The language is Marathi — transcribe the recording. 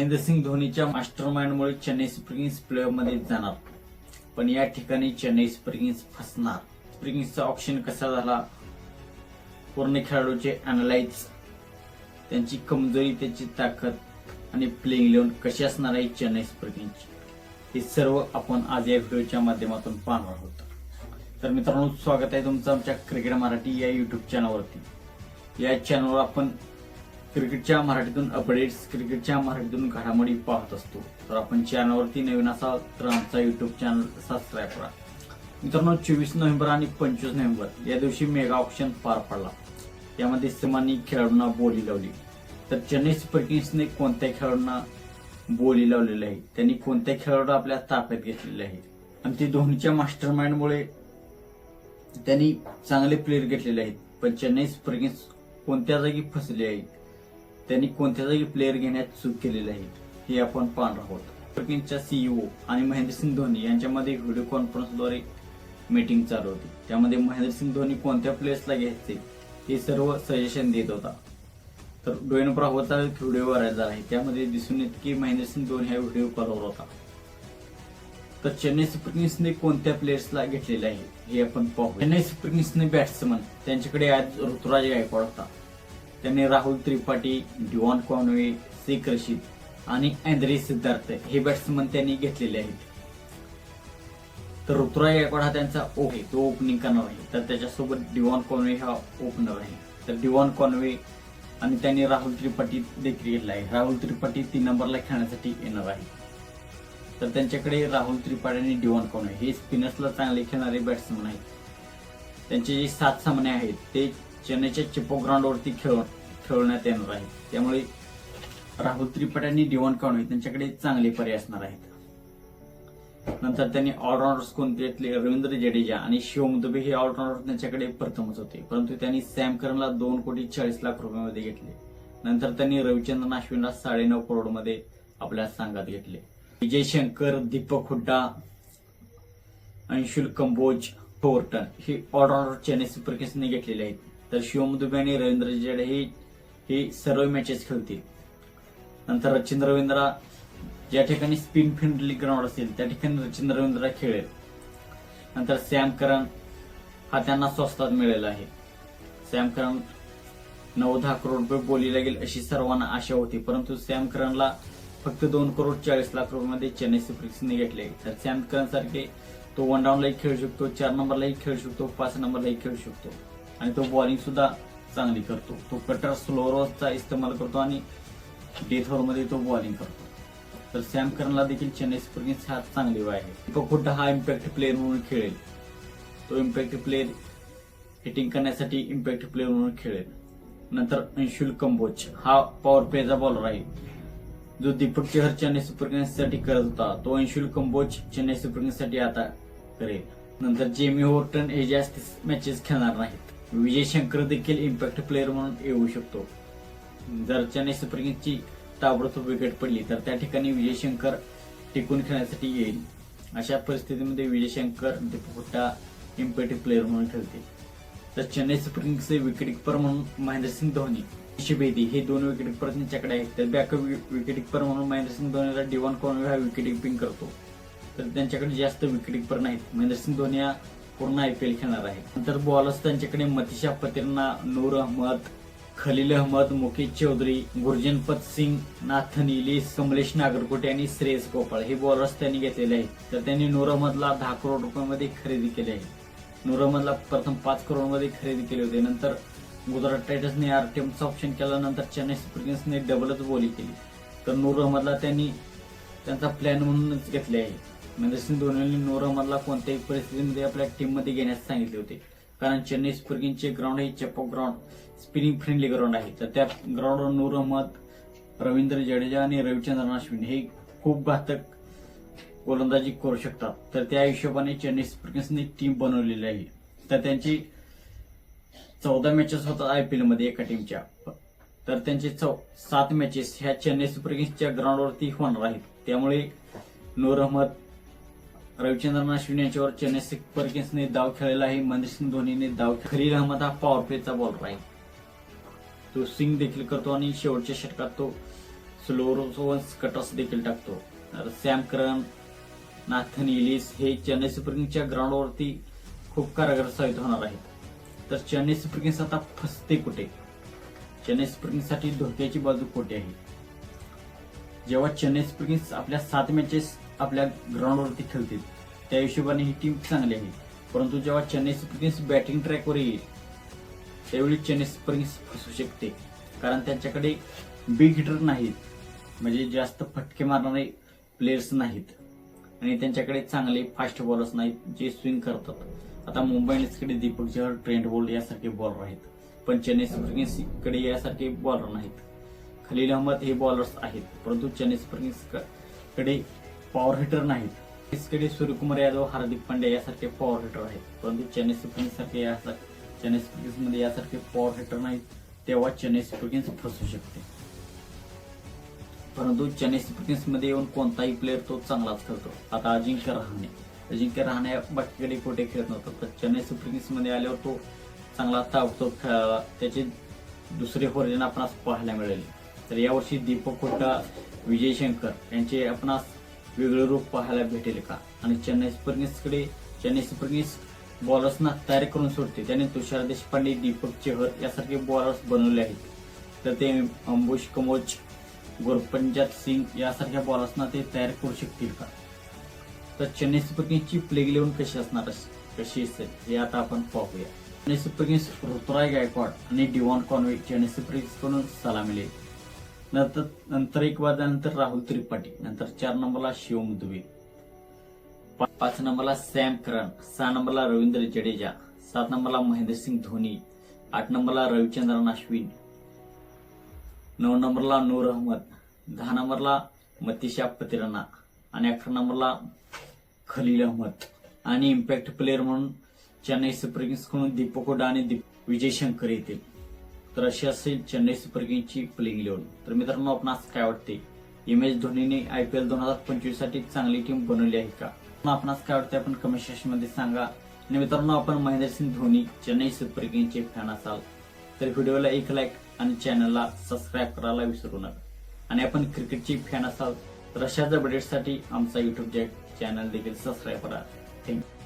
महेंद्रसिंग धोनीच्या मास्टर माइंडमुळे चेन्नई सुपर किंग्स प्ले मध्ये जाणार. पण या ठिकाणी चेन्नई सुपर किंग्स फसणार. सुपर किंग्सचा ऑप्शन कसा झाला? पूर्ण खेळाडूचे अनालाइज त्यांची कमजोरी त्यांची ताकद आणि प्लेइंग इलेव्हन कशी असणार आहे चेन्नई सुपर किंग्सची हे सर्व आपण आज या व्हिडिओच्या माध्यमातून पाहणार आहोत. तर मित्रांनो स्वागत आहे तुमचं आमच्या क्रिकेट मराठी या युट्यूब चॅनलवरती या चॅनलवर आपण क्रिकेटच्या मराठीतून अपडेट्स क्रिकेटच्या मराठीतून घडामोडी पाहत असतो. तर आपण चॅनलवरती नवीन असाल तर आमचा युट्यूब चॅनल सबस्क्राईब करा. मित्रांनो चोवीस नोव्हेंबर आणि पंचवीस नोव्हेंबर या दिवशी मेगा ऑप्शन पार पडला. यामध्ये सिमांनी खेळाडूंना बोली लावली. तर चेन्नई सुपर किंग्सने कोणत्या खेळाडूंना बोली लावलेली आहे? त्यांनी कोणत्या खेळाडू आपल्या ताब्यात घेतलेले आहे? आणि ते धोनीच्या मास्टर माइंडमुळे त्यांनी चांगले प्लेयर घेतलेले आहेत. पण चेन्नई सुपर किंग्स कोणत्या जागी फसले आहेत? त्यांनी कोणत्या जागी प्लेअर घेण्यात चूक केलेली आहे हे आपण पाहणार आहोत. सुपर सीईओ आणि महेंद्रसिंग धोनी यांच्यामध्ये व्हिडिओ कॉन्फरन्सद्वारे मीटिंग चालू होती. त्यामध्ये महेंद्रसिंग धोनी कोणत्या प्लेयर्सला घ्यायचे हे सर्व सजेशन देत होता. तर डोएन ब्राव्होचा व्हिडिओ व्हायरल आहे. त्यामध्ये दिसून येत की महेंद्रसिंग धोनी हा व्हिडिओ कॉलवर होता. तर चेन्नई सुपर किंग्सने कोणत्या प्लेयर्सला घेतलेले आहे हे आपण पाहू. चेन्नई सुपर किंग्सने बॅट्समन त्यांच्याकडे आज ऋतुराज गायकवाड होता. त्यांनी राहुल त्रिपाठी डिवॉन कॉनवे शेख रशीद आणि अँद्रे सिद्धार्थ हे बॅट्समन त्यांनी घेतलेले आहेत. तर ऋतुराज गायकवाड हा त्यांचा ओप आहे तो ओपनिंग करणार आहे. तर त्याच्यासोबत डिवॉन कॉनवे हा ओपनर आहे. तर डिवॉन कॉनवे आणि त्यांनी राहुल त्रिपाठी देखील घेतला आहे. राहुल त्रिपाठी तीन नंबरला खेळण्यासाठी येणार आहे. तर त्यांच्याकडे राहुल त्रिपाठी आणि डिवॉन कॉनवे हे स्पिनर्सला चांगले खेळणारे बॅट्समन आहेत. त्यांचे जे सात सामने आहेत ते चेन्नईच्या चिपो ग्राउंडवरती खेळ खेळवण्यात येणार आहे. त्यामुळे राहुल त्रिपाठी आणि डिवन कानोई त्यांच्याकडे चांगले पर्याय असणार आहेत. नंतर त्यांनी ऑलराऊंडर्स कोणते घेतले रवींद्र जडेजा आणि शिवम दुबे हे ऑलराऊंडर त्यांच्याकडे प्रथमच होते. परंतु त्यांनी सॅम करनला दोन कोटी चाळीस लाख रुपयामध्ये घेतले. नंतर त्यांनी रविचंद्रन अश्विनला साडेनऊ करोडमध्ये आपल्या संघात घेतले. विजय शंकर दीपक हुड्डा अंशुल कंबोज थोर्टन हे ऑलराऊंडर चेन्नई सुपर किंग्सने घेतलेले आहेत. तर शिवम दुबे आणि रवींद्र जडेजा हे हे सर्व मॅचेस खेळतील. नंतर रचिन रवींद्र ज्या ठिकाणी स्पिन फ्रेंडली ग्राउंड असेल त्या ठिकाणी रचिन रवींद्र खेळेल. नंतर सॅम करन हा त्यांना स्वस्तात मिळालेला आहे. सॅम करन नऊ दहा करोड रुपये बोली लागेल अशी सर्वांना आशा होती परंतु सॅम करनला फक्त दोन करोड चाळीस लाख रुपयामध्ये चेन्नई सुपर किंग्सने घेतले. तर सॅम करन सारखे तो वन डाऊनलाही खेळू शकतो चार नंबरलाही खेळू शकतो पाच नंबरलाही खेळू शकतो. आणि तो बॉलिंग सुद्धा चांगली करतो. तो कटर स्लोअरचा इस्तेमाल करतो आणि डेथमध्ये तो बॉलिंग करतो. तर सॅम करनला देखील चेन्नई सुपर किंग्स हा चांगली वाय आहे. दीपक हुड्डा हा इम्पॅक्ट प्लेअर म्हणून खेळेल. तो इम्पॅक्ट प्लेअर हिटिंग करण्यासाठी इम्पॅक्ट प्लेअर म्हणून खेळेल. नंतर अंशुल कंबोज हा पॉवर प्लेचा बॉलर आहे. जो दीपक चहर चेन्नई सुपर किंग्ससाठी करत होता तो अंशुल कंबोज चेन्नई सुपर किंग्ससाठी आता करेल. नंतर जेमी होर्टन हे जास्त मॅचेस खेळणार नाहीत. विजय शंकर देखील इम्पॅक्ट प्लेअर म्हणून येऊ शकतो. जर चेन्नई सुपर किंग्सची ताबडतोब विकेट पडली तर त्या ठिकाणी विजय शंकर टिकून खेळण्यासाठी येईल. अशा परिस्थितीमध्ये विजय शंकर दीपक हुड्डा इम्पॅक्ट प्लेअर म्हणून खेळते तर चेन्नई सुपर किंग्सचे विकेट किपर म्हणून महेंद्रसिंग धोनी बेदी हे दोन विकेट किपर त्यांच्याकडे आहेत. तर बॅकअप विकेट किपर म्हणून महेंद्रसिंग धोनीला डिवॉन कॉर्नर हा विकेट किपिंग करतो. तर त्यांच्याकडे जास्त विकेट किपर नाहीत. महेंद्रसिंग धोनी हा पूर्ण आय पी एल खेळणार आहे. नंतर बॉलर्स त्यांच्याकडे मतिशा पतेरना नूर अहमद खलील अहमद मुकेश चौधरी गुरजनपत सिंग नाथन इलिस कमलेश नागरकोटे आणि श्रेयस गोपाळ हे बॉलर्स त्यांनी घेतलेले आहेत. तर त्यांनी नूर अहमदला दहा करोड रुपयामध्ये खरेदी केली आहे. नूर अहमदला प्रथम पाच करोडमध्ये खरेदी केली होती. नंतर गुजरात टायटन्सने आरटीएमचा ऑप्शन केल्यानंतर चेन्नई सुपर किंग्सने डबलच बोली केली. तर नूर अहमदला त्यांनी त्यांचा प्लॅन म्हणूनच घेतले आहे. महेंद्रसिंग धोनीने नूर कोणत्याही परिस्थितीमध्ये आपल्या टीममध्ये घेण्यास सांगितले होते. कारण चेन्नई स्पर्गिंगचे ग्राउंड हे Chepauk ground spinning friendly ground आहे. तर त्या ग्राउंडवर नूर अहमद रवींद्र जडेजा आणि रविचंद्रन अश्विन हे खूप घातक गोलंदाजी करू शकतात. तर त्या हिशोबाने चेन्नई सुपर टीम बनवलेली आहे. तर त्यांची चौदा मॅचेस होतात आयपीएलमध्ये एका टीमच्या तर त्यांचे चौ सात मॅचेस ह्या चेन्नई सुपर किंग्सच्या ग्राउंडवरती होणार आहेत. त्यामुळे नूर अहमद रविचंद्रन अश्विन यांच्यावर चेन्नई सुपर किंग्सने दाव खेळलेला आहे. महेंद्रसिंग धोनीने दाव खलील अहमद हा पॉवर प्लेचा बॉलर आहे. तो सिंग देखील करतो आणि शेवटच्या षटकात तो स्लोरोसोवन्स कटॉस देखील टाकतो. तर सॅम करन नाथन इलिस हे चेन्नई सुपर किंग्सच्या ग्राउंडवरती खूप कारगर साबित होणार आहेत. तर चेन्नई सुपर किंग्स आता फसते कुठे? चेन्नई सुपर किंग्ससाठी धोक्याची बाजू कुठे आहे? जेव्हा चेन्नई सुपर किंग्स आपल्या सात मॅचेस आपल्या ग्राउंडवरती खेळतील. त्या हिशोबाने ही टीम चांगली आहे. परंतु जेव्हा चेन्नई सुपर किंग्स बॅटिंग ट्रॅकवर येईल त्यावेळी चेन्नई सुपर किंग्स फसू शकते. कारण त्यांच्याकडे बिग हिटर नाहीत. म्हणजे जास्त फटके मारणारे प्लेयर्स नाहीत. आणि त्यांच्याकडे चांगले फास्ट बॉलर्स नाहीत जे स्विंग करतात. आता मुंबई इंडियन्सकडे दीपक चहर ट्रेंट बोल्ड यासारखे बॉलर आहेत. पण चेन्नई सुपर किंग्सकडे यासारखे बॉलर नाहीत. खलील अहमद हे बॉलर्स आहेत. परंतु चेन्नई सुपर किंग्सकडे पॉवर हिटर नाहीत कडे सूर्यकुमार यादव हार्दिक पांड्या यासारखे पॉवर हिटर आहेत. परंतु चेन्नई सुपर किंग्स सारखे चेन्नई सुपर किंग्समध्ये यासारखे पॉवर हिटर नाहीत तेव्हा चेन्नई सुपर किंग्स फसू शकते. परंतु चेन्नई सुपर किंग्समध्ये येऊन कोणताही प्लेअर तो चांगलाच खेळतो. आता अजिंक्य रहाणे. अजिंक्य रहाणे बाकीकडे कुठे खेळत नव्हता तर चेन्नई सुपर किंग्समध्ये आल्यावर तो चांगला ताबडतोब खेळाला त्याचे दुसरे व्हर्जन आपणास पाहायला मिळेल. तर यावर्षी दीपक खोटा विजय शंकर यांचे आपणास वेगळे रूप पाहायला भेटेल का? आणि चेन्नई सुपर किंग्सकडे चेन्नई सुपर किंग्स बॉलर्सना तयार करून सोडते. त्याने तुषार देशपांडे दीपक चहर यासारखे बॉलर्स बनवले आहेत. तर ते अंबुश कमोच गुरपंजात सिंग यासारख्या बॉलर्सना ते तयार करू शकतील का? तर चेन्नई सुपर किंग्सची प्लेग इलेव्हन कशी असणार? अस- कशी असेल? हे आता आपण पाहूया. चेन्नई सुपर किंग्स ऋतुराय गायकवाड आणि डिवॉन कॉन्वे चेन्नई सुपर किंग्सकडून सलामी मिळेल नंतर नंतर एक वादानंतर राहुल त्रिपाठी नंतर चार नंबरला शिवम दुबे. पा- पाच नंबरला सॅम करन सहा नंबरला रवींद्र जडेजा सात नंबरला महेंद्रसिंग धोनी आठ नंबरला रविचंद्रन अश्विन नऊ नंबरला नूर अहमद दहा नंबरला मतिशा पतिराना आणि अकरा नंबरला खलील अहमद. आणि इम्पॅक्ट प्लेअर म्हणून चेन्नई सुपर किंग्सकडून दीपक हुडा आणि दीप- विजय शंकर येतील. तर अशी असेल चेन्नई सुपर किंगची प्लेइंग इलेव्हन. तर मित्रांनो आपणास काय वाटते एम एस धोनीने आय पी एल दोन हजार पंचवीससाठी चांगली टीम बनवली आहे का? मग आपणास काय वाटते आपण कमेंट सेक्शनमध्ये सांगा. आणि मित्रांनो आपण महेंद्रसिंग धोनी चेन्नई सुपर किंगचे फॅन असाल तर व्हिडिओला एक लाईक आणि चॅनलला सबस्क्राईब करायला विसरू नका. आणि आपण क्रिकेटची फॅन असाल तर अशाच अपडेटसाठी आमचा युट्यूब चॅनल देखील सबस्क्राईब करा. Thank you